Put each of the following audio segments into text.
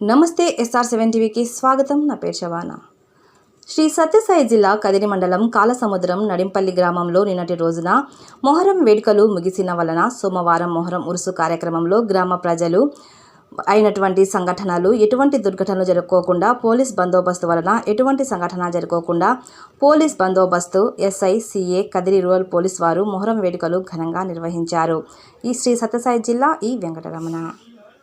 నమస్తే SR seven టీవీకి స్వాగతం. నా పేరు శవానా. శ్రీ సత్యసాయి జిల్లా కదిరి మండలం కాలసముద్రం నడింపల్లి గ్రామంలో నిన్నటి రోజున మొహరం వేడుకలు ముగిసిన వలన సోమవారం మొహరం ఉరుసు కార్యక్రమంలో గ్రామ ప్రజలు అయినటువంటి సంఘటనలు ఎటువంటి దుర్ఘటనలు జరుపుకోకుండా పోలీస్ బందోబస్తు వలన ఎటువంటి సంఘటన జరుపుకోకుండా పోలీస్ బందోబస్తు SI CA Kadiri rural police వారు మొహరం వేడుకలు ఘనంగా నిర్వహించారు. ఈ శ్రీ సత్యసాయి జిల్లా ఈ వెంకటరమణ.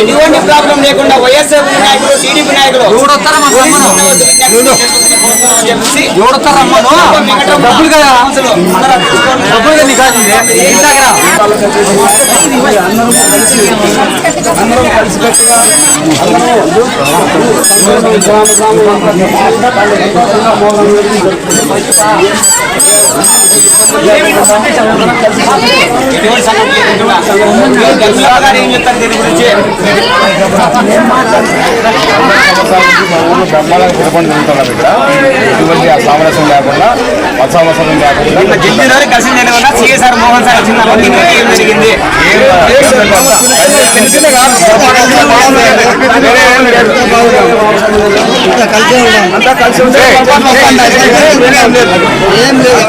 ఎటువంటి ప్రాబ్లం లేకుండా వైఎస్ఆర్ నాయకులు టీడీపీ నాయకులు చెప్పేసి ఎవడతారమ్మను డబ్బులుగా బ్రహ్మాలకు నీకు ఎటువంటి తిరపండి ఇక్కడ ఇటువంటి సామరస్యం లేకుండా అసామరస్యం లేకుండా నిన్న కలిసి నేను సిఎస్ఆర్ మోహన్ సార్ వచ్చిన ఏం జరిగింది ఏం తెలిసిందే కాదు వేరే ఏం లేదు. అంతా కలిసి ఉంటే ఏం లేదు